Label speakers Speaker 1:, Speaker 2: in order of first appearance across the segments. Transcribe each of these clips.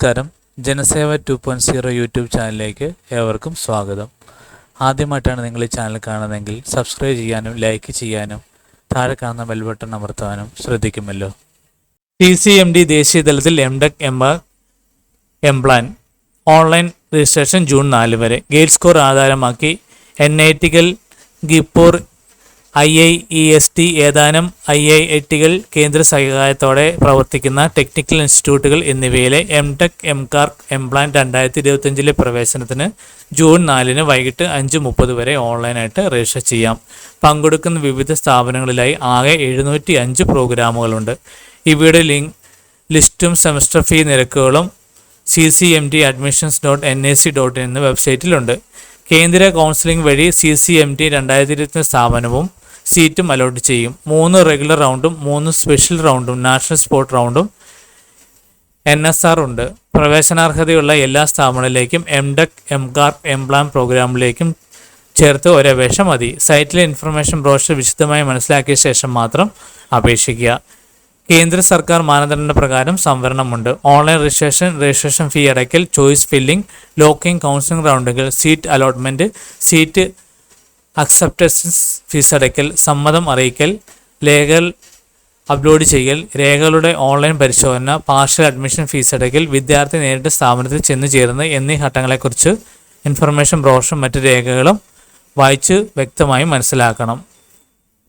Speaker 1: നമസ്കാരം. Janaseva two point zero YouTube ചാനലിലേക്ക് ഏവർക്കും സ്വാഗതം. ആദ്യമായിട്ടാണ് നിങ്ങൾ ഈ ചാനൽ കാണുന്നതെങ്കിൽ സബ്സ്ക്രൈബ് ചെയ്യാനും ലൈക്ക് ചെയ്യാനും താഴെ കാണുന്ന ബെൽ ബട്ടൺ അമർത്താനും ശ്രദ്ധിക്കുമല്ലോ. ടി സി എം ഡി ദേശീയ തലത്തിൽ M deck M എംപ്ലാൻ online registration June നാല് വരെ. ഗേറ്റ് സ്കോർ ആധാരമാക്കി എൻ ഐ ടികൾ ഗിപ്പൂർ I I E S T ഏതാനും ഐ ഐ ഐ ടികൾ കേന്ദ്ര സഹായത്തോടെ പ്രവർത്തിക്കുന്ന ടെക്നിക്കൽ ഇൻസ്റ്റിറ്റ്യൂട്ടുകൾ എന്നിവയിലെ എം ടെക് എം കാർക്ക് എംപ്ലാൻ രണ്ടായിരത്തി ഇരുപത്തഞ്ചിലെ പ്രവേശനത്തിന് ജൂൺ നാലിന് വൈകിട്ട് അഞ്ച് മുപ്പത് വരെ ഓൺലൈനായിട്ട് രജിസ്റ്റർ ചെയ്യാം. പങ്കെടുക്കുന്ന വിവിധ സ്ഥാപനങ്ങളിലായി ആകെ എഴുന്നൂറ്റി അഞ്ച് പ്രോഗ്രാമുകളുണ്ട്. ഇവയുടെ ലിങ്ക് ലിസ്റ്റും സെമസ്റ്റർ ഫീ നിരക്കുകളും C C M T admissions dot N A C dot in എന്ന വെബ്സൈറ്റിലുണ്ട്. കേന്ദ്ര കൗൺസിലിംഗ് വഴി സി സി എം ടി രണ്ടായിരത്തി ഇരുപത്തി സ്ഥാപനവും സീറ്റും അലോട്ട് ചെയ്യും. മൂന്ന് റെഗുലർ റൗണ്ടും മൂന്ന് സ്പെഷ്യൽ റൗണ്ടും നാഷണൽ സ്പോർട്ട് റൗണ്ടും എൻ എസ് ആർ ഉണ്ട്. പ്രവേശനാർഹതയുള്ള എല്ലാ സ്ഥാപനങ്ങളിലേക്കും എം ഡെക് എം കാർക്ക് എംപ്ലാൻ പ്രോഗ്രാമിലേക്കും ചേർത്ത് ഒരപേക്ഷ മതി. സൈറ്റിലെ ഇൻഫർമേഷൻ ബ്രോഷർ വിശദമായി മനസ്സിലാക്കിയ ശേഷം മാത്രം അപേക്ഷിക്കുക. കേന്ദ്ര സർക്കാർ മാനദണ്ഡ പ്രകാരം സംവരണമുണ്ട്. ഓൺലൈൻ രജിസ്ട്രേഷൻ രജിസ്ട്രേഷൻ ഫീ അടയ്ക്കൽ choice filling locking counselling റൗണ്ടുകൾ seat allotment seat acceptance fees അടയ്ക്കൽ സമ്മതം അറിയിക്കൽ രേഖകൾ അപ്ലോഡ് ചെയ്യൽ രേഖകളുടെ ഓൺലൈൻ പരിശോധന പാർഷ്യൽ അഡ്മിഷൻ ഫീസ് അടയ്ക്കൽ വിദ്യാർത്ഥി നേരിട്ട് സ്ഥാപനത്തിൽ ചെന്ന് ചേരുന്നത് എന്നീ ഘട്ടങ്ങളെക്കുറിച്ച് ഇൻഫർമേഷൻ ബ്രോഷറും മറ്റ് രേഖകളും വായിച്ച് വ്യക്തമായി മനസ്സിലാക്കണം.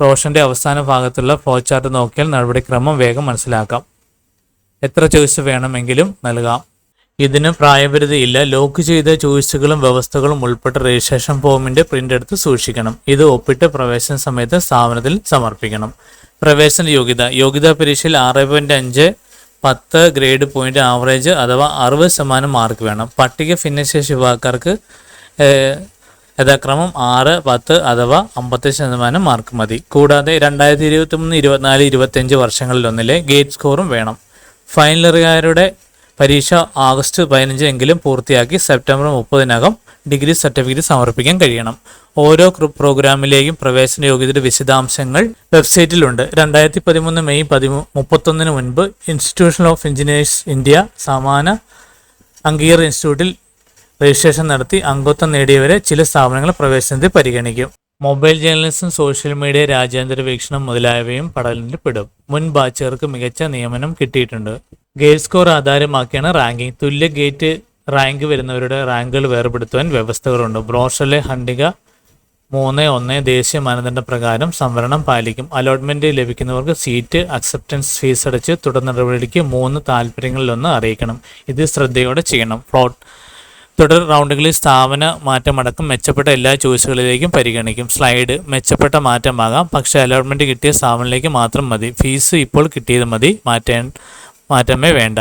Speaker 1: റോഷന്റെ അവസാന ഭാഗത്തുള്ള ഫ്ലോ ചാർട്ട് നോക്കിയാൽ നടപടിക്രമം വേഗം മനസ്സിലാക്കാം. എത്ര ചോയ്സ് വേണമെങ്കിലും നൽകാം. ഇതിന് പ്രായപരിധിയില്ല. ലോക്ക് ചെയ്ത ചോയ്സുകളും വ്യവസ്ഥകളും ഉൾപ്പെട്ട രജിസ്ട്രേഷൻ ഫോമിന്റെ പ്രിന്റ് എടുത്ത് സൂക്ഷിക്കണം. ഇത് ഒപ്പിട്ട് പ്രവേശന സമയത്ത് സ്ഥാപനത്തിൽ സമർപ്പിക്കണം. പ്രവേശന യോഗ്യത. യോഗ്യതാ പരീക്ഷയിൽ ആറ് പോയിന്റ് അഞ്ച് പത്ത് ഗ്രേഡ് പോയിന്റ് ആവറേജ് അഥവാ അറുപത് ശതമാനം മാർക്ക് വേണം. പട്ടിക ഭിന്നശേഷി വിഭാഗക്കാർക്ക് യഥാക്രമം ആറ് പത്ത് അഥവാ അമ്പത്തി ശതമാനം മാർക്ക് മതി. കൂടാതെ രണ്ടായിരത്തി ഇരുപത്തി മൂന്ന് ഇരുപത്തിനാല് ഇരുപത്തിയഞ്ച് വർഷങ്ങളിലൊന്നിലെ ഗേറ്റ് സ്കോറും വേണം. ഫൈനലുകാരുടെ പരീക്ഷ ആഗസ്റ്റ് പതിനഞ്ച് എങ്കിലും പൂർത്തിയാക്കി സെപ്റ്റംബർ മുപ്പതിനകം ഡിഗ്രി സർട്ടിഫിക്കറ്റ് സമർപ്പിക്കാൻ കഴിയണം. ഓരോ പ്രോഗ്രാമിലെയും പ്രവേശന യോഗ്യതയുടെ വിശദാംശങ്ങൾ വെബ്സൈറ്റിലുണ്ട്. രണ്ടായിരത്തി പതിമൂന്ന് മെയ് പതിമൂ മുപ്പത്തൊന്നിന് മുൻപ് ഇൻസ്റ്റിറ്റ്യൂഷൻ ഓഫ് എഞ്ചിനീയേഴ്സ് ഇന്ത്യ സമാന അംഗീകാര ഇൻസ്റ്റിറ്റ്യൂട്ടിൽ രജിസ്ട്രേഷൻ നടത്തി അംഗത്വം നേടിയവരെ ചില സ്ഥാപനങ്ങൾ പ്രവേശനത്തിൽ പരിഗണിക്കും. മൊബൈൽ ജേർണലിസം സോഷ്യൽ മീഡിയ രാജ്യാന്തര വീക്ഷണം മുതലായവയും പടലിന് പെടും മുൻ ബാച്ചുകാർക്ക് മികച്ച നിയമനം കിട്ടിയിട്ടുണ്ട്. ഗേറ്റ് സ്കോർ ആധാരമാക്കിയാണ് റാങ്കിംഗ്. തുല്യ ഗേറ്റ് റാങ്ക് വരുന്നവരുടെ റാങ്കുകൾ വേർപെടുത്തുവാൻ വ്യവസ്ഥകളുണ്ട്. ബ്രോഷറിലെ ഹണ്ടിക മൂന്ന് ഒന്ന് ദേശീയ മാനദണ്ഡ പ്രകാരം സംവരണം പാലിക്കും. അലോട്ട്മെന്റ് ലഭിക്കുന്നവർക്ക് സീറ്റ് അക്സെപ്റ്റൻസ് ഫീസ് അടച്ച് തുടർ നടപടിക്ക് മൂന്ന് താല്പര്യങ്ങളിലൊന്ന് അറിയിക്കണം. ഇത് ശ്രദ്ധയോടെ ചെയ്യണം. ഫ്ലോട്ട് തുടർ റൗണ്ടുകളിൽ സ്ഥാപന മാറ്റമടക്കം മെച്ചപ്പെട്ട എല്ലാ ചോയ്സുകളിലേക്കും പരിഗണിക്കും. സ്ലൈഡ് മെച്ചപ്പെട്ട മാറ്റമാകാം. പക്ഷേ അലോട്ട്മെന്റ് കിട്ടിയ സ്ഥാപനത്തിലേക്ക് മാത്രം മതി. ഫീസ് ഇപ്പോൾ കിട്ടിയത് മതി. മാറ്റാൻ മാറ്റമേ വേണ്ട.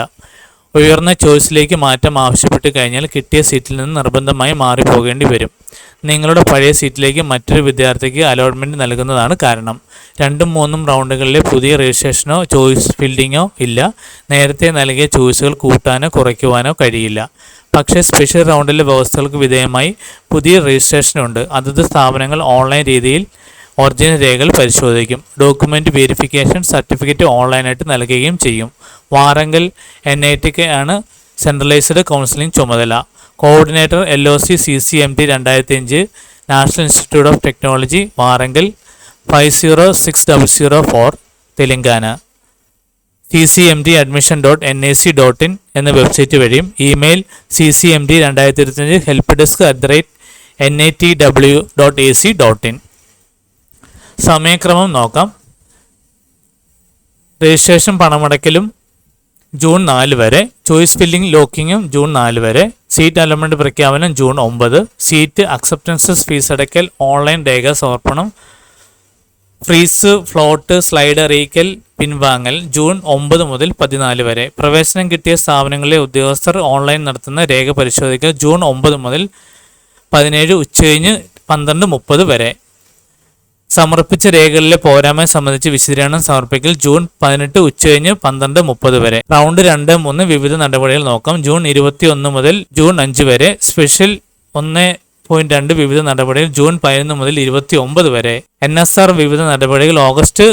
Speaker 1: ഉയർന്ന ചോയ്സിലേക്ക് മാറ്റം ആവശ്യപ്പെട്ട് കഴിഞ്ഞാൽ കിട്ടിയ സീറ്റിൽ നിന്ന് നിർബന്ധമായി മാറിപ്പോകേണ്ടി വരും. നിങ്ങളുടെ പഴയ സീറ്റിലേക്ക് മറ്റൊരു വിദ്യാർത്ഥിക്ക് അലോട്ട്മെന്റ് നൽകുന്നതാണ് കാരണം. രണ്ടും മൂന്നും റൗണ്ടുകളിലെ പുതിയ രജിസ്ട്രേഷനോ ചോയ്സ് ഫിൽഡിങ്ങോ ഇല്ല. നേരത്തെ നൽകിയ ചോയ്സുകൾ കൂട്ടാനോ കുറയ്ക്കുവാനോ കഴിയില്ല. പക്ഷേ സ്പെഷ്യൽ റൗണ്ടിലെ വ്യവസ്ഥകൾക്ക് വിധേയമായി പുതിയ രജിസ്ട്രേഷനുണ്ട് അതത് സ്ഥാപനങ്ങൾ ഓൺലൈൻ രീതിയിൽ ഒറിജിനൽ രേഖകൾ പരിശോധിക്കും. ഡോക്യുമെന്റ് വെരിഫിക്കേഷൻ സർട്ടിഫിക്കറ്റ് ഓൺലൈനായിട്ട് നൽകുകയും ചെയ്യും. വാറങ്കൽ എൻ ഐ ടിക്ക് ആണ് സെൻട്രലൈസ്ഡ് കൗൺസിലിംഗ് ചുമതല. Coordinator L O C C C M T രണ്ടായിരത്തി അഞ്ച് national institute of technology Warangal five zero six double zero four Telangana. C C M D admission dot N I C dot in എന്ന website വഴിയും email C C M D രണ്ടായിരത്തി ഇരുപത്തഞ്ച് help desk at the rate N I T W dot A C dot in സമയക്രമം നോക്കാം. Registration പണമടയ്ക്കലും June നാല് വരെ. Choice filling ലോക്കിങ്ങും June നാല് വരെ. സീറ്റ് അലോട്ട്മെന്റ് പ്രഖ്യാപനം ജൂൺ ഒമ്പത്. സീറ്റ് അക്സെപ്റ്റൻസസ് ഫീസ് അടയ്ക്കൽ ഓൺലൈൻ രേഖ സമർപ്പണം ഫ്രീസ് ഫ്ലോട്ട് സ്ലൈഡ് അറിയിക്കൽ പിൻവാങ്ങൽ ജൂൺ ഒമ്പത് മുതൽ പതിനാല് വരെ. പ്രവേശനം കിട്ടിയ സ്ഥാപനങ്ങളിലെ ഉദ്യോഗസ്ഥർ ഓൺലൈൻ നടത്തുന്ന രേഖ പരിശോധിക്കൽ ജൂൺ ഒമ്പത് മുതൽ പതിനേഴ് ഉച്ചകഴിഞ്ഞ് പന്ത്രണ്ട് മുപ്പത് വരെ. സമർപ്പിച്ച രേഖകളിലെ പോരായ്മ സംബന്ധിച്ച് വിശദീകരണം സമർപ്പിക്കൽ ജൂൺ പതിനെട്ട് ഉച്ചകഴിഞ്ഞ് പന്ത്രണ്ട് മുപ്പത് വരെ. റൗണ്ട് രണ്ട് മൂന്ന് വിവിധ നടപടികൾ നോക്കാം. ജൂൺ ഇരുപത്തി ഒന്ന് മുതൽ ജൂൺ അഞ്ച് വരെ. സ്പെഷ്യൽ ഒന്ന് പോയിന്റ് രണ്ട് വിവിധ നടപടികൾ ജൂൺ പതിനൊന്ന് മുതൽ ഇരുപത്തി ഒമ്പത് വരെ. എൻ എസ് ആർ വിവിധ നടപടികൾ ഓഗസ്റ്റ്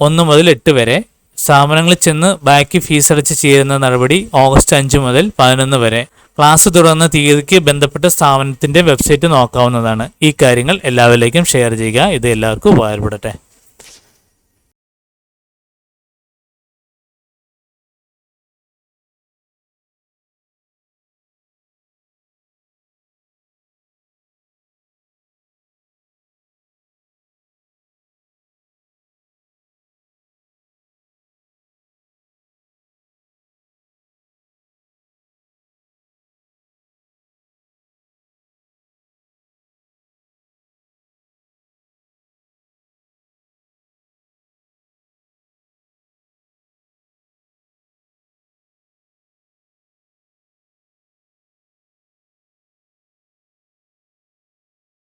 Speaker 1: ഒന്ന് മുതൽ എട്ട് വരെ. സ്ഥാപനങ്ങളിൽ ചെന്ന് ബാക്കി ഫീസ് അടച്ച് ചേരുന്ന നടപടി ഓഗസ്റ്റ് അഞ്ച് മുതൽ പതിനൊന്ന് വരെ. ക്ലാസ് തുടർന്ന തീയതിക്ക് ബന്ധപ്പെട്ട സ്ഥാപനത്തിന്റെ വെബ്സൈറ്റ് നോക്കാവുന്നതാണ്. ഈ കാര്യങ്ങൾ എല്ലാവരിലേക്കും ഷെയർ ചെയ്യുക. ഇത് എല്ലാവർക്കും ഉപകാരപ്പെടട്ടെ.